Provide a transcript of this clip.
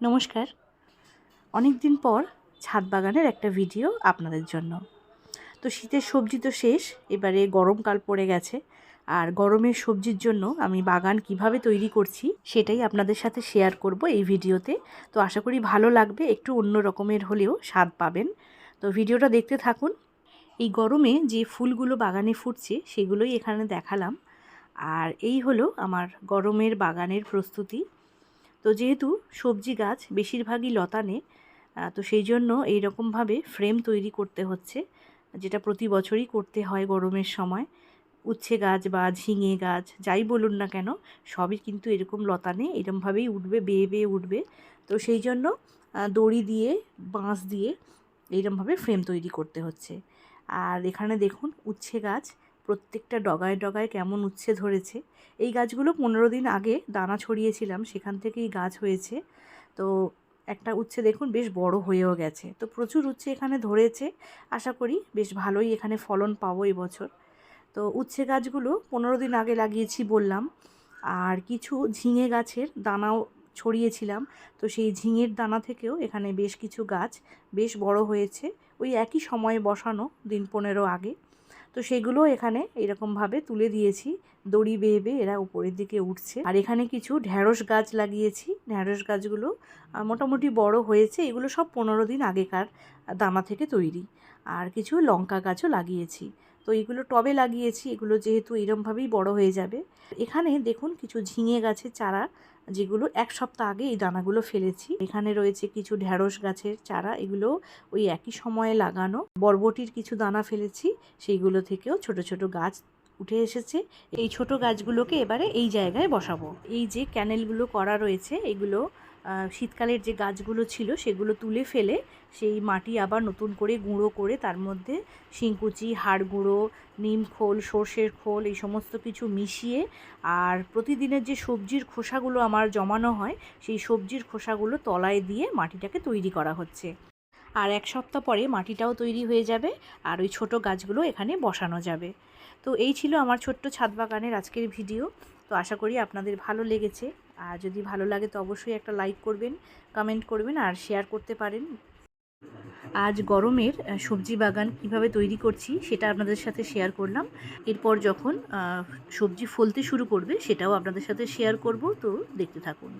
নমস্কার। অনেক দিন পর ছাদ বাগানের একটা ভিডিও আপনাদের জন্য। তো শীতের সবজি তো শেষ, এবারে গরমকাল পড়ে গেছে। আর গরমের সবজির জন্য আমি বাগান কীভাবে তৈরি করছি সেটাই আপনাদের সাথে শেয়ার করব এই ভিডিওতে। তো আশা করি ভালো লাগবে, একটু অন্য রকমের হলেও স্বাদ পাবেন। তো ভিডিওটা দেখতে থাকুন। এই গরমে যে ফুলগুলো বাগানে ফুটছে সেগুলোই এখানে দেখালাম। আর এই হলো আমার গরমের বাগানের প্রস্তুতি। তো যেহেতু সবজি গাছ বেশিরভাগই লতানে তো সেই জন্য এই রকমভাবে ফ্রেম তৈরি করতে হচ্ছে, যেটা প্রতি বছরই করতে হয় গরমের সময়। উচ্ছে গাছ বা ঝিঙে গাছ, যাই বলুন না কেন, সবই কিন্তু এরকম লতানে এরকমভাবেই উঠবে, বেয়ে বেয়ে উঠবে। তো সেই জন্য দড়ি দিয়ে, বাঁশ দিয়ে এইরকমভাবে ফ্রেম তৈরি করতে হচ্ছে। আর এখানে দেখুন, উচ্ছে গাছ প্রত্যেকটা ডগায় ডগায় কেমন উচ্ছে ধরেছে। এই গাছগুলো পনেরো দিন আগে দানা ছড়িয়েছিলাম, সেখান থেকেই গাছ হয়েছে। তো একটা উচ্ছে দেখুন বেশ বড় হয়েও গেছে। তো প্রচুর উচ্ছে এখানে ধরেছে। আশা করি বেশ ভালোই এখানে ফলন পাবো এবছর। তো উচ্ছে গাছগুলো পনেরো দিন আগে লাগিয়েছি বললাম। আর কিছু ঝিঙে গাছের দানাও ছড়িয়েছিলাম। তো সেই ঝিঙের দানা থেকেও এখানে বেশ কিছু গাছ বেশ বড় হয়েছে। ওই একই সময়ে বসানো দিন পনেরো আগে। তো সেগুলো এখানে এরকমভাবে তুলে দিয়েছি। দড়ি বেয়ে বেয়ে এরা উপরের দিকে উঠছে। আর এখানে কিছু ঢ্যাঁড়স গাছ লাগিয়েছি। ঢ্যাঁড়স গাছগুলো মোটামুটি বড় হয়েছে। এগুলো সব পনেরো দিন আগেকার দানা থেকে তৈরি। আর কিছু লঙ্কা গাছও লাগিয়েছি। তো এগুলো টবে লাগিয়েছি। এগুলো যেহেতু এরমভাবেই বড় হয়ে যাবে। এখানে দেখুন কিছু ঝিঙে গাছের চারা যেগুলো এক সপ্তাহ আগে এই দানাগুলো ফেলেছি। এখানে রয়েছে কিছু ঢ্যাঁড়স গাছের চারা, এগুলো ওই একই সময়ে লাগানো। বরবটির কিছু দানা ফেলেছি, সেইগুলো থেকেও ছোট ছোট গাছ উঠে এসেছে। এই ছোট গাছগুলোকে এবারে এই জায়গায় বসাবো। এই যে ক্যানেলগুলো করা রয়েছে, এগুলো শীতকালের যে গাছগুলো ছিল সেগুলো তুলে ফেলে সেই মাটি আবার নতুন করে গুঁড়ো করে তার মধ্যে শিংকুচি হাড় গুঁড়ো নিম খোল, সর্ষের খোল এই সমস্ত কিছু মিশিয়ে আর প্রতিদিনের যে সবজির খোসাগুলো আমার জমানো হয় সেই সবজির খোসাগুলো তলায় দিয়ে মাটিটাকে তৈরি করা হচ্ছে। আর এক সপ্তাহ পরে মাটিটাও তৈরি হয়ে যাবে আর ওই ছোট গাছগুলো এখানে বসানো যাবে। তো এই ছিল আমার ছোট্ট ছাদ বাগানের আজকের ভিডিও। তো আশা করি আপনাদের ভালো লেগেছে। আর যদি ভালো লাগে তো অবশ্যই একটা লাইক করবেন কমেন্ট করবেন আর শেয়ার করতে পারেন। আজ গরমের সবজি বাগান কীভাবে তৈরি করছি সেটা আপনাদের সাথে শেয়ার করলাম। এরপর যখন সবজি ফলতে শুরু করবে সেটাও আপনাদের সাথে শেয়ার করব, তো দেখতে থাকুন।